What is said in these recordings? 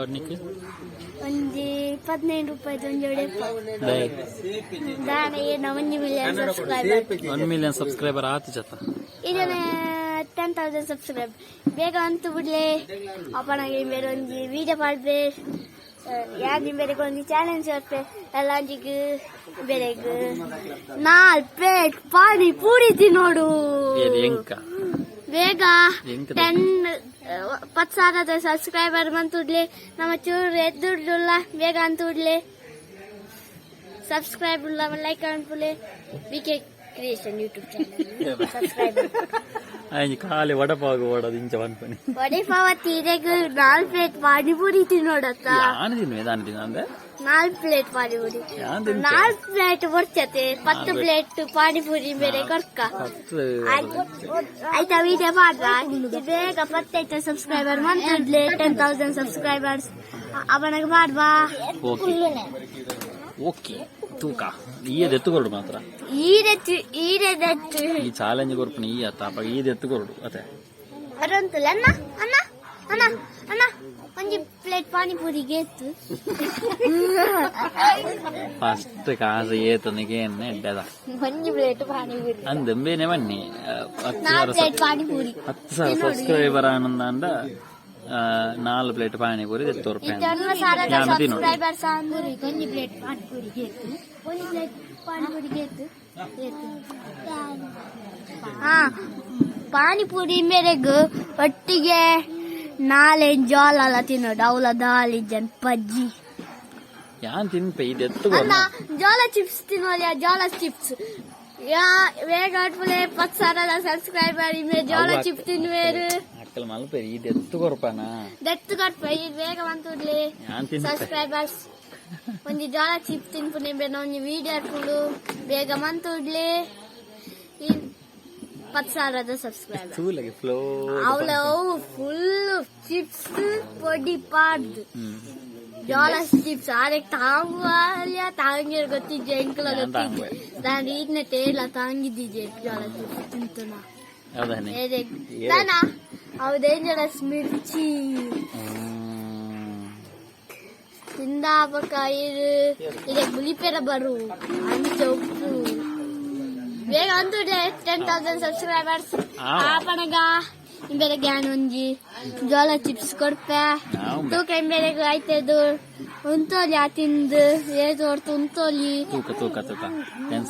ದೊಡ್ಡನಿಕ್ಕೆ ಒಂದು ಇಪ್ಪತ್ತೈದು ರೂಪಾಯಿದು ಒಂಜಿ ದಾನ ಏನ ಒಂಜಿ million subscriber one million subscriber ಆತು ಜತ. ಇದನ್ನ ಟೆನ್ ತೌಸಂಡ್ ಸಬ್ಸ್ಕ್ರೈಬ್ ಬೇಗ ಅಂತ ಬಿಡ್ಲೆ. ಅಪ್ಪನಾಗೆ ಬೇರೆ ಒಂದು ವಿಡಿಯೋ ಮಾಡ್ಬೆ ಯಾಕೆ ಬೇರೆ ಒಂದು ಚಾಲೆಂಜ್ ಇರುತ್ತೆ ಎಲ್ಲ ಒಂಜಿಗೆ ನಾಲ್ಕು ನಾಲ್ ಪ್ಲೇಟ್ ಪಾನಿ ಪೂರಿ ತಿನ್ನೋಡು ಎಂಕ ಬೇಗ ಟೆನ್ ಪತ್ ಸಾವಿರದ ಸಬ್ಸ್ಕ್ರೈಬರ್ ಬಂತುಡ್ಲಿ ನಮ್ಮ ಚೂರು ಎದ್ದುಡ್ಲ ಬೇಗ ಅಂತುಡ್ಲೆ ಸಬ್ಸ್ಕ್ರೈಬ್ ಇಲ್ಲ like ಅನ್ಪುಲಿ V K creation YouTube channel subscriber ಆಯ್ತು ಖಾಲಿ ವಡಪಾಗು ಓಡೋದು ಇಂಚ ಬಂದ್ಪಣಿ ವಡೆ ಪಾವ ತೀರೆಗ್ ನಾಲ್ ಪ್ಲೇಟ್ ಪಾನಿಪುರಿ ತಿನ್ನೋಡತ್ತ ನಾನು ತಿನ್ನುವೆ ನಾನು ತಿನ್ನ ಅಂದ್ರೆ ನಾಲ್ ಪ್ಲೇಟ್ ಪಾನಿಪುರಿ ನಾಲ್ಕು ಪ್ಲೇಟ್ ಬರ್ಚತೆ ಪತ್ತು ಪ್ಲೇಟ್ ಪಾನಿಪುರಿ ಕೊರ್ಕ ಹತ್ತು ಆಯ್ತಾ ವಿಡಿಯೋ ಇದು ಬೇಗ ಪತ್ತೈತೆ subscriber monthly ten thousand subscribers ಅವನಿಗೆ ಮಾಡ್ಬಾ ಓಕೆ ತೂಕ. ಎತ್ತುಕೊರಡು ಮಾತ್ರ. ಈರೆತ್ತು ಈರೆದತ್ತು ಈ ಚಾಲೆಂಜ್ ಕೊರ್ಪಣಿ ಈ ಅತ್ತ ಅಪ್ಪ ಈದ ಎತ್ತುಕೊರಡು. ಅತ್ತೆ ಅರಂತಲ್ಲ ಅಣ್ಣ ಅಣ್ಣ? ಅಣ್ಣ ಅಣ್ಣ ಒಂಜಿ ಪ್ಲೇಟ್ ಪಾನಿಪುರಿಗೆ ಎತ್ತು ಫಸ್ಟ್ ಕಾಸು ಏತನಿಗೆ ಎಣ್ಣೆ ಎಡ್ಡದ ಒಂಜಿ ಪ್ಲೇಟ್ ಪಾನಿಪುರಿ ಅಂದಂಬೇನೆ ಬನ್ನಿ ಆ, ಹತ್ತು ನಾಲ್ ಸಾವಿರ ಪ್ಲೇಟ್ ಪಾನಿಪುರಿ ಹತ್ತು ಸಾವಿರ ಸಬ್ಸ್ಕ್ರೈಬರ್ ಆನಂದ ಅಂದ ಆ, ನಾಲ್ಕು ಪ್ಲೇಟ್ ಪಾನಿಪುರಿ ಎತ್ತು ರೂಪಾಯಿ ಇದನ್ನ ಸಾವಿರದ ಯಾನು ತಿನ್ನೋಡು ಸಬ್ಸ್ಕ್ರೈಬರ್ಸ್ ಅಂದ್ರೆ ಒಂಜಿ ಪ್ಲೇಟ್ ಪಾನಿಪುರಿಗೆ ಎತ್ತು ಒಂಜಿ ಪ್ಲೇಟ್ ಪಾನಿಪುರಿಗೆ ಎತ್ತು ಹಾ ಪಾನಿಪುರಿ ಮೇರೆಗ್ ಒಟ್ಟಿಗೆ ನಾಳೆ ಜೋಳ ಎಲ್ಲ ತಿನ್ನೋಡು ಅವಳ ದಾಲ್ ಇಜ್ಜನ್ ಪಜ್ಜಿ. ಯಾನ್ ತಿನ್ಪೆ? ಇದು ಅಣ್ಣ ಎತ್ತುಕೊಂಡು ಜೋಳ ಚಿಪ್ಸ್ ತಿನ್ನೋಲ್ಲ ಜೋಳ ಚಿಪ್ಸ್ ಯಾ ಬೇಗ ಪತ್ ಸಾವಿರದ ಸಬ್ಸ್ಕ್ರೈಬರ್ ಇಮೆ ಜೋಳ ಚಿಪ್ ಚಿಪ್ಸ್ ತಿನ್ನುವೇರು ಅಕ್ಕಲ್ ಮಲ್ಪೇರಿ ಇದು ಎತ್ತುಕೊರ್ಪನ ದೆತ್ತು ಕಟ್ಪ ಇದು ಬೇಗ ಬಂತುಡ್ಲಿ ಸಬ್ಸ್ಕ್ರೈಬರ್ಸ್ ಒಂಜಿ ಜೋಳ ಚಿಪ್ಸ್ ತಿನ್ಪುನೆ ಬೇಡ ಒಂಜಿ ವಿಡಿಯೋ ಹಾಕೊಂಡು ಬೇಗ ಮಂತುಡ್ಲಿ ಪತ್ತು ಸಾವಿರದ ಸಬ್ಸ್ಕ್ರೈಬರ್ ಚೂಲಗೆ ಫ್ಲೋ ಅವಳ ಫುಲ್ ಚಿಪ್ಸ್ ಪೊಡಿ ಪಾಡ್ದು ಹ್ಮ್ ಜೋಳ ಚಿಪ್ಸ್ ಆರೆ ತಾಂಗ್ವಾಲ್ಯ ತಾಂಗಿರ್ ಗೊತ್ತಿದ್ದೆ ಎಂಕಲ ನಾನ್ ಗೊತ್ತಿದ್ದೆ ತಾಂಗ್ವೆ. ನಾನು ಈಗಿನ ತೇಲ ತಾಂಗಿದ್ದಿದ್ದೆ ಜೋಳ ಚಿಪ್ಸ್ ತಿಂತುನ ಯಾವ್ದಾನೆ ಏದೆ ನಾನ ಅವು ಡೇಂಜರಸ್ ಮಿರ್ಚಿ ಹ್ಮ್. ತಿಂದಾಪಕ ಇದು ಇದೆ ಗುಲಿಪೆರ ಬರು ಅಂಚ ಉಪ್ಪು ಬೇಗ ಅಂತೂ ಟೆನ್ ತೌಸಂಡ್ ಸಬ್ಸ್ಕ್ರೈಬರ್ಸ್ ಆ. ಆಪಣಗ ಇಂಬೇರೆ ಗ್ಯಾನ್ ಒಂಜಿ ಜೋಳ ಚಿಪ್ಸ್ ಕೊಡ್ಪೆ ನಾವು ತೂಕ ಇಂಬೇರೆಗ್ ಆಯ್ತದು ಉಂತೋಲಿ ಆ ತಿಂದು ಏದು ಹೊರ್ತು ಉಂತೋಲಿ. ತೂಕ ತೂಕ ತೂಕ. ಟೆನ್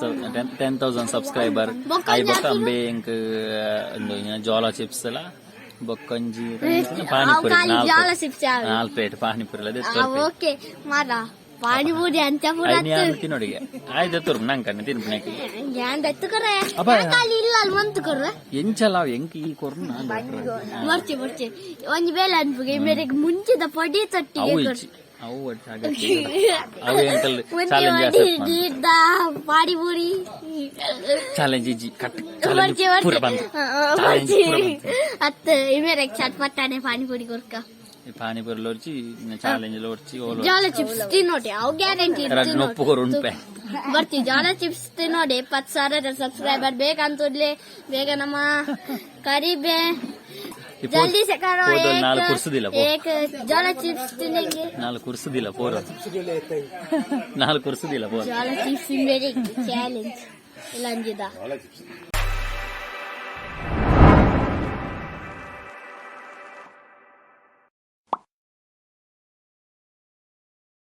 ಟೆನ್ ತೌಸಂಡ್ ಸಬ್ಸ್ಕ್ರೈಬರ್ ಬೊಕ್ಕ ಐ ಬೊಕ್ಕ ಜಾಸ್ತಿ ಅಂಬೆ ಇಂಕ್ ಒಂದು ಇನ್ನ ಜೋಳ ಚಿಪ್ಸ್ ಎಲ್ಲ ಬೊಕ್ಕೊಂಜಿ ಅವು ಪಾನಿಪುರಿ ಖಾಲಿ ಜೋಳ ನಾಲ್ಕು ಚಿಪ್ಸ್ ನಾಲ್ಕು ಪ್ಲೇಟ್ ಪಾನಿಪುರಿ ಎಲ್ಲ ಆ, ಓಕೆ ಮಾರ ಪಾನಿಪುರಿ ಅಂತ ತಿನ್ನೋಡಿಗೆ. ಆಯ್ತು ಎತ್ತುರು ನಂಗೆ ಕಣ್ಣು ತಿನ್ಪಣಕ್ಕೆ ಗ್ಯಾನ್ ದತ್ತು ಕರೆ. ಅಬ್ಬಾ. ಖಾಲಿ ಇಲ್ಲ ಅಲ್ಲಿ ಮಂತು ಕೊರ್ರೆ. ಎಂಚಲ್ಲ ಎಂಕ್ ಈ ಕೊರ್ನ ಬರ್ತಿ ಬರ್ತಿ ಒಂಜಿ ಬೇಲೆ ಅನ್ಪುಗೆ ಮೇರೆಗೆ ಮುಂಚಿದ ಪಡಿ ತಟ್ಟಿಗೆ ಅವು ಅವು ಎಂಕಲ್ ಚಾಲೆಂಜ್ ಪಾನಿಪುರಿ. ಚಾಲೆಂಜ್ ಇಜ್ಜಿ ಕಟ್ ಚಾಲೆಂಜ್ ಪೂರ ಬಂತು. ಅತ್ತ ಮೇರೆಗೆ ಚಟ್ಪಟ್ಟಾನೆ ಪಾನಿಪುರಿ ಕೊರ್ಕ. పానీపూరిలో వచ్చి ಚಾಲೆಂಜ್ లో వచ్చి ಜಾಲ ಚಿಪ್ಸ್ ತಿನ್ನೋಡಿ ಅವ್ ಗ್ಯಾರಂಟಿ ನೊಪ್ಪುಗೋರು ಉಂಟೆ ಬರ್ತಿ ಜಾಲ ಚಿಪ್ಸ್ ತಿನ್ನೋಡಿ. ಇಪ್ಪತ್ತು ಸಾವಿರ ಸಬ್ಸ್ಕ್ರೈಬರ್ ಬೇಕಂತೂಡ್ಲಿ. ಬೇಗ ನಮ್ಮ ಕರಿಬೆ. ಜಲ್ದಿ ಸೆ ಕರೋ ಫೋಟೋಲ್ ನಾಲ್ಕು ಕುರ್ಸುದಿಲ್ಲ ಏಕ ಜಾಲ ಚಿಪ್ಸ್ ತಿನ್ನಿಂಗೆ. ನಾಲ್ಕು ಕುರ್ಸುದಿಲ್ಲ ಪೋರ ನಾಲ್ಕು ಕುರ್ಸುದಿಲ್ಲ ಪೋರ ಜಾಲ ಚಿಪ್ಸ್ ತಿನ್ಬೇಡಿ ಚಾಲೆಂಜ್ ಇಲ್ಲ ಅಂಜಿದ.